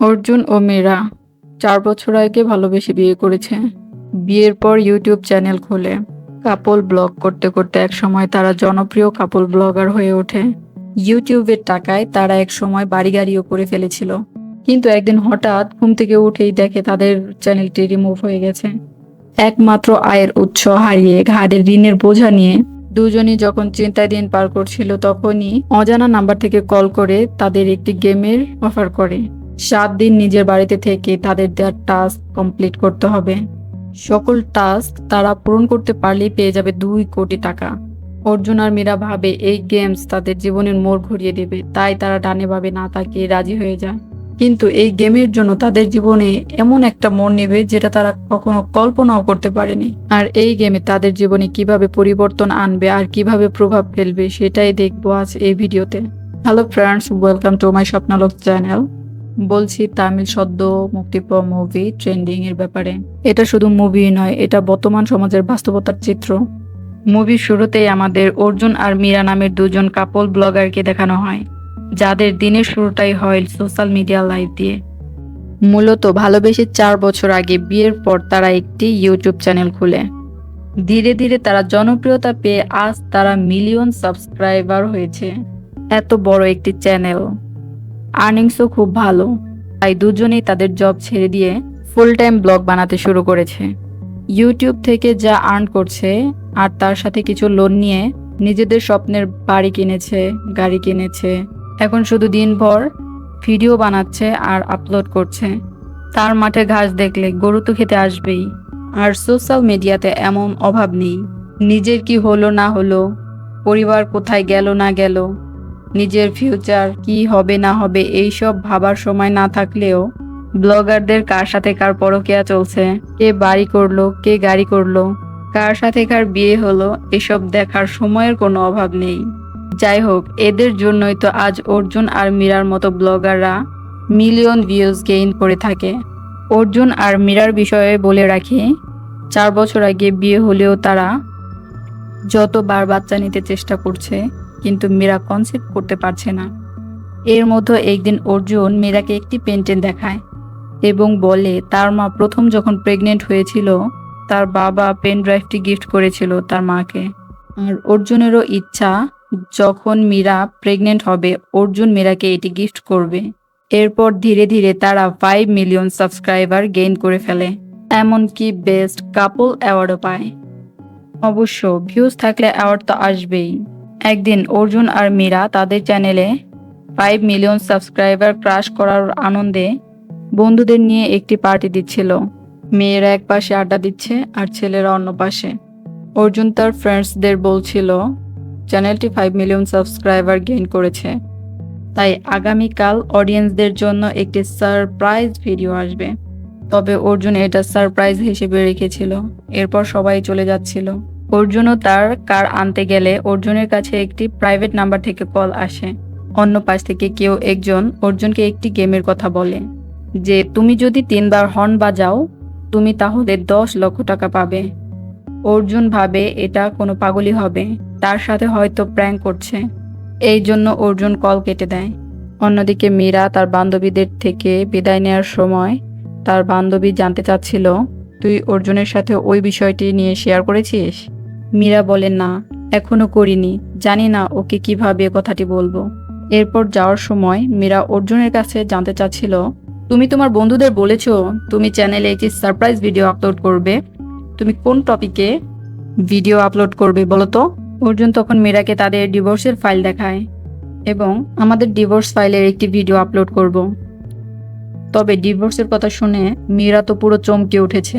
অর্জুন ও মীরা চার বছর আগে ভালোবেসে বিয়ে করেছে। বিয়ের পর ইউটিউব চ্যানেল খোলে। কাপল ব্লগ করতে করতে এক সময় তারা জনপ্রিয় কাপল ব্লগার হয়ে ওঠে। ইউটিউবের টাকায় তারা এক সময় বাড়ি গাড়িও করে ফেলেছিল। কিন্তু একদিন হঠাৎ ঘুম থেকে উঠেই দেখে তাদের চ্যানেলটি রিমুভ হয়ে গেছে। একমাত্র আয়ের উৎস হারিয়ে ঘাড়ের ঋণের বোঝা নিয়ে দুজনই যখন চিন্তায় দিন পার করছিল তখনই অজানা নাম্বার থেকে কল করে তাদের একটি গেমের অফার করে। সাত দিন নিজের বাড়িতে থেকে তাদের দেওয়ার টাস্ক কমপ্লিট করতে হবে। সকল টাস্ক তারা পূরণ করতে পারলেই পেয়ে যাবে দুই কোটি টাকা। অর্জুন আর মীরা ভাবে এই গেমস তাদের জীবনের মোড় ঘুরিয়ে দেবে, তাই তারা ডানে ভাবে না তাকিয়ে রাজি হয়ে যায়। কিন্তু এই গেমের জন্য তাদের জীবনে এমন একটা মোড় নেবে যেটা তারা কখনো কল্পনাও করতে পারেনি। আর এই গেমে তাদের জীবনে কীভাবে পরিবর্তন আনবে আর কীভাবে প্রভাব ফেলবে সেটাই দেখব আজ এই ভিডিওতে। Hello friends welcome to my Swapnalok channel বলছি, তামিল সদ্য মুক্তি পাওয়া মুভি ট্রেন্ডিং এর ব্যাপারে। এটা শুধু মুভি নয়, এটা বর্তমান সমাজের বাস্তবতার চিত্র। মুভির শুরুতেই আমাদের অর্জুন আর মীরা নামের দুজন কাপল ব্লগারকে দেখানো হয়, যাদের দিনের শুরুটাই হয় সোশ্যাল মিডিয়া লাইভ দিয়ে। মূলত ভালোবেসে চার বছর আগে বিয়ের পর তারা একটি ইউটিউব চ্যানেল খুলে। ধীরে ধীরে তারা জনপ্রিয়তা পেয়ে আজ তারা মিলিয়ন সাবস্ক্রাইবার হয়েছে। এত বড় একটি চ্যানেল আর্নিংসও খুব ভালো। তাই দুজনেই তাদের জব ছেড়ে দিয়ে ফুল টাইম ব্লগ বানাতে শুরু করেছে। ইউটিউব থেকে যা আর্ন করছে আর তার সাথে কিছু লোন নিয়ে নিজেদের স্বপ্নের বাড়ি কিনেছে, গাড়ি কিনেছে, এখন শুধু দিনভর ভিডিও বানাচ্ছে আর আপলোড করছে। তার মাঠে ঘাস দেখলে গরু তো খেতে আসবেই। আর সোশ্যাল মিডিয়াতে এমন অভাব নেই। নিজের কি হলো না হলো, পরিবার কোথায় গেল না গেল নিজের ফিউচার কি হবে, না হবে, এইসব ভাবার সময় না থাকলেও ব্লগারদের কার সাথে কার পরকিয়া চলছে, কে বাড়ি করল, কে গাড়ি করল, কার সাথে কার বিয়ে হলো, এসব দেখার সময়ের কোনো অভাব নেই। যাই হোক, এদের জন্যই তো আজ অর্জুন আর মীরার মতো ব্লগাররা মিলিয়ন ভিউজ গেইন করে থাকে। অর্জুন আর মীরার বিষয়ে বলে রাখি, চার বছর আগে বিয়ে হলেও তারা যতবার বাচ্চা নিতে চেষ্টা করছে কিন্তু মীরা কনসেপ্ট করতে পারছে না। এর মধ্যে একদিন অর্জুন মীরাকে একটি পেন্টেন দেখায় এবং বলে, তার মা প্রথম যখন প্রেগনেন্ট হয়েছিল, তার বাবা পেন ড্রাইভটি গিফট করেছিল তার মাকে। আর অর্জুনেরও ইচ্ছা, যখন মীরা প্রেগনেন্ট হবে, অর্জুন মীরাকে এটি গিফট করবে। এরপর ধীরে ধীরে তারা ফাইভ মিলিয়ন সাবস্ক্রাইবার গেইন করে ফেলে। এমনকি বেস্ট কাপল অ্যাওয়ার্ডও পায়। অবশ্য ভিউজ থাকলে অ্যাওয়ার্ড তো আসবেই। একদিন অর্জুন আর মীরা তাদের চ্যানেলে ফাইভ মিলিয়ন সাবস্ক্রাইবার ক্রাশ করার আনন্দে বন্ধুদের নিয়ে একটি পার্টি দিচ্ছিল। মেয়েরা এক পাশে আড্ডা দিচ্ছে আর ছেলেরা অন্য পাশে। অর্জুন তার ফ্রেন্ডসদের বলছিল চ্যানেলটি ফাইভ মিলিয়ন সাবস্ক্রাইবার গেইন করেছে। তাই আগামীকাল অডিয়েন্সদের জন্য একটি সারপ্রাইজ ভিডিও আসবে। তবে অর্জুন এটা সারপ্রাইজ হিসেবে রেখেছিল। এরপর সবাই চলে যাচ্ছিল। অর্জুনও তার কার আনতে গেলে অর্জুনের কাছে একটি প্রাইভেট নাম্বার থেকে কল আসে। অন্য পাশ থেকে কেউ একজন অর্জুনকে একটি গেমের কথা বলে যে, তুমি যদি তিনবার হর্ন বাজাও, তুমি তাহলে দশ লক্ষ টাকা পাবে। অর্জুন ভাবে, এটা কোনো পাগলি হবে। তার সাথে হয়তো প্র্যাঙ্ক করছে। এই জন্য অর্জুন কল কেটে দেয়। অন্যদিকে মীরা তার বান্ধবীদের থেকে বিদায় নেওয়ার সময় তার বান্ধবী জানতে চাচ্ছিল, তুই অর্জুনের সাথে ওই বিষয়টি নিয়ে শেয়ার করেছিস? মীরা বলে, না, এখনও করিনি। জানি না ওকে কীভাবে কথাটি বলব। এরপর যাওয়ার সময় মীরা অর্জুনের কাছে জানতে চাচ্ছিল, তুমি তোমার বন্ধুদের বলেছ তুমি চ্যানেলে একটি সারপ্রাইজ ভিডিও আপলোড করবে। তুমি কোন টপিকে ভিডিও আপলোড করবে বলো তো? অর্জুন তখন মীরাকে তাদের ডিভোর্সের ফাইল দেখায় এবং আমাদের ডিভোর্স ফাইলের একটি ভিডিও আপলোড করব। তবে ডিভোর্সের কথা শুনে মীরা তো পুরো চমকে উঠেছে।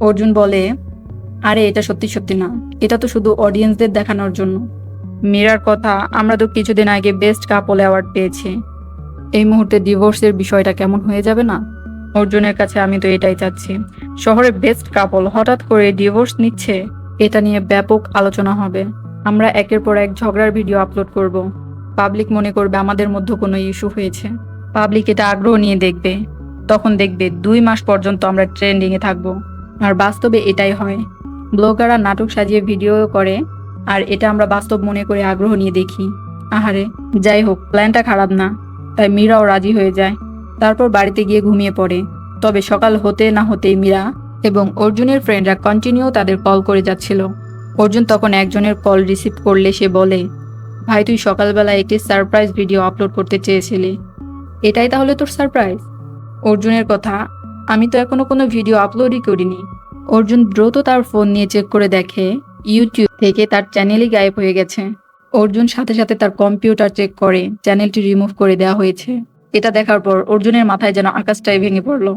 অর্জুন বলে আরে, এটা সত্যি সত্যি না। এটা তো শুধু অডিয়েন্সদের দেখানোর জন্য। মীরার কথা আমরা তো কিছুদিন আগে বেস্ট কাপল অ্যাওয়ার্ড পেয়েছি। এই মুহূর্তে ডিভোর্সের বিষয়টা কেমন হয়ে যাবে না? অর্জুনের কাছে আমি তো এটাই চাচ্ছি। শহরে বেস্ট কাপল হঠাৎ করে ডিভোর্স নিচ্ছে, এটা নিয়ে ব্যাপক আলোচনা হবে। আমরা একের পর এক ঝগড়ার ভিডিও আপলোড করব। পাবলিক মনে করবে আমাদের মধ্যে কোনো ইস্যু হয়েছে। পাবলিক এটা আগ্রহ নিয়ে দেখবে। তখন দেখবে দুই মাস পর্যন্ত আমরা ট্রেন্ডিংয়ে থাকব। আর বাস্তবে এটাই হয়। ব্লগাররা নাটক সাজিয়ে ভিডিও করে, আর এটা আমরা বাস্তব মনে করে আগ্রহ নিয়ে দেখি। আহারে, যাই হোক, প্ল্যানটা খারাপ না, তাই মীরাও রাজি হয়ে যায়। তারপর বাড়িতে গিয়ে ঘুমিয়ে পড়ে। তবে সকাল হতে না হতেই মীরা এবং অর্জুনের ফ্রেন্ডরা কন্টিনিউ তাদের কল করে যাচ্ছিল। অর্জুন তখন একজনের কল রিসিভ করলে সে বলে, ভাই, তুই সকালবেলা একটি সারপ্রাইজ ভিডিও আপলোড করতে চেয়েছিলি। এটাই তাহলে তোর সারপ্রাইজ অর্জুনের কথা, আমি তো এখনও কোনো ভিডিও আপলোডই করিনি। অর্জুন দ্রুত তার ফোন নিয়ে চেক করে দেখে ইউটিউব থেকে তার চ্যানেলই গায়েব হয়ে গেছে। অর্জুন সাথে সাথে তার কম্পিউটার চেক করে, চ্যানেলটি রিমুভ করে দেওয়া হয়েছে। এটা দেখার পর অর্জুনের মাথায় যেন আকাশটাই ভেঙে পড়ল।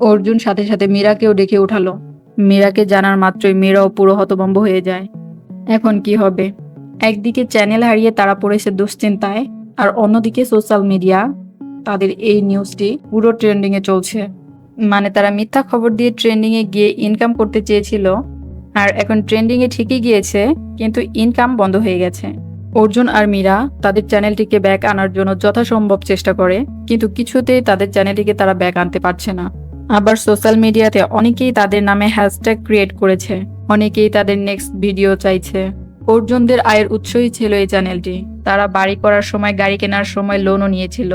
অর্জুন সাথে সাথে মীরাকেও ডেকে উঠালো। মীরাকে জানার মাত্রই মীরাও পুরো হতভম্ব হয়ে যায়। এখন কি হবে? একদিকে চ্যানেল হারিয়ে তারা পড়েছে দুশ্চিন্তায়, আর অন্যদিকে সোশ্যাল মিডিয়া তাদের এই নিউজটি পুরো ট্রেন্ডিংয়ে চলছে। মানে তারা মিথ্যা খবর দিয়ে ট্রেন্ডিংয়ে গিয়ে ইনকাম করতে চেয়েছিল। আর এখন ট্রেন্ডিংয়ে ঠিকই গিয়েছে, কিন্তু ইনকাম বন্ধ হয়ে গেছে। অর্জুন আর মীরা তাদের চ্যানেলটিকে ব্যাক আনার জন্য যথাসম্ভব চেষ্টা করে, কিন্তু কিছুতেই তাদের চ্যানেলটিকে তারা ব্যাক আনতে পারছে না। আবার সোশ্যাল মিডিয়াতে অনেকেই তাদের নামে হ্যাশট্যাগ ক্রিয়েট করেছে, অনেকেই তাদের নেক্সট ভিডিও চাইছে। অর্জুনদের আয়ের উৎসই ছিল এই চ্যানেলটি তারা বাড়ি করার সময়, গাড়ি কেনার সময় লোনও নিয়েছিল।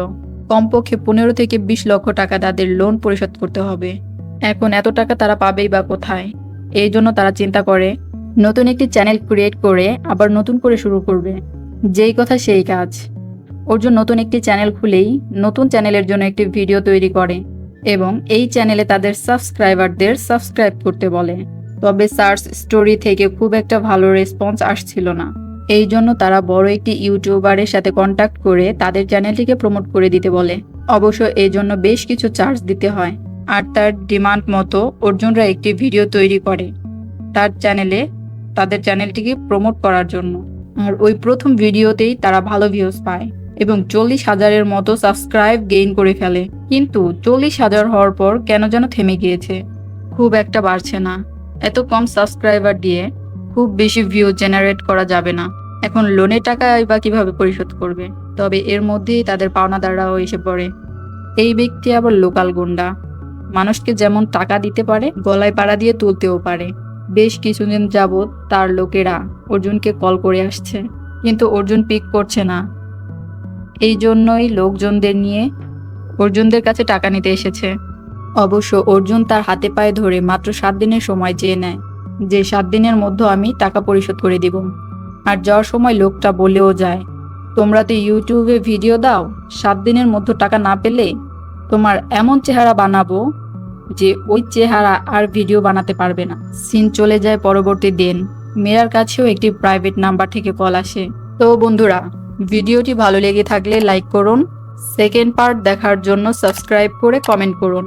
কমপক্ষে পনেরো থেকে বিশ লক্ষ টাকা তাদের লোন পরিশোধ করতে হবে। এখন এত টাকা তারা পাবেই বা কোথায়? এই জন্য তারা চিন্তা করে, নতুন একটি চ্যানেল ক্রিয়েট করে আবার নতুন করে শুরু করবে। যেই কথা সেই কাজ। অর্জুন নতুন একটি চ্যানেল খুলেই নতুন চ্যানেলের জন্য একটি ভিডিও তৈরি করে এবং এই চ্যানেলে তাদের সাবস্ক্রাইবারদের সাবস্ক্রাইব করতে বলে। তবে সার্চ স্টোরি থেকে খুব একটা ভালো রেসপন্স আসছিল না। এই জন্য তারা বড় একটি ইউটিউবারের সাথে কন্ট্যাক্ট করে তাদের চ্যানেলটিকে প্রমোট করে দিতে বলে। অবশ্য এই জন্য বেশ কিছু চার্জ দিতে হয়। আর তার ডিমান্ড মতো অর্জুনরা একটি ভিডিও তৈরি করে তার চ্যানেলে তাদের চ্যানেলটিকে প্রমোট করার জন্য। আর ওই প্রথম ভিডিওতেই তারা ভালো ভিউজ পায় এবং চল্লিশ হাজারের মতো সাবস্ক্রাইব গেইন করে ফেলে। কিন্তু চল্লিশ হাজার হওয়ার পর কেন যেন থেমে গিয়েছে? খুব একটা বাড়ছে না। এত কম সাবস্ক্রাইবার দিয়ে খুব বেশি ভিউ জেনারেট করা যাবে না। এখন লোনের টাকা বা কীভাবে পরিশোধ করবে? তবে এর মধ্যেই তাদের পাওনাদাররাও এসে পড়ে। এই ব্যক্তি আবার লোকাল গুন্ডা। মানুষকে যেমন টাকা দিতে পারে, গলায় পাড়া দিয়ে তুলতেও পারে। বেশ কিছুদিন যাবৎ তার লোকেরা অর্জুনকে কল করে আসছে, কিন্তু অর্জুন পিক করছে না। এই জন্যই লোকজনদের নিয়ে অর্জুনদের কাছে টাকা নিতে এসেছে। অবশ্য অর্জুন তার হাতে পায়ে ধরে মাত্র সাত দিনের সময় চেয়ে নেয়। যে সাত দিনের মধ্যে আমি টাকা পরিশোধ করে দিব। আর যাওয়ার সময় লোকটা বলেও যায়, তোমরা তো ইউটিউবে ভিডিও দাও, সাত দিনের মধ্যে টাকা না পেলে তোমার এমন চেহারা বানাবো যে ওই চেহারা আর ভিডিও বানাতে পারবে না। সিন চলে যায় পরবর্তী দিন। মেয়ের কাছেও একটি প্রাইভেট নাম্বার থেকে কল আসে। তো বন্ধুরা, ভিডিওটি ভালো লেগে থাকলে লাইক করুন, সেকেন্ড পার্ট দেখার জন্য সাবস্ক্রাইব করে কমেন্ট করুন।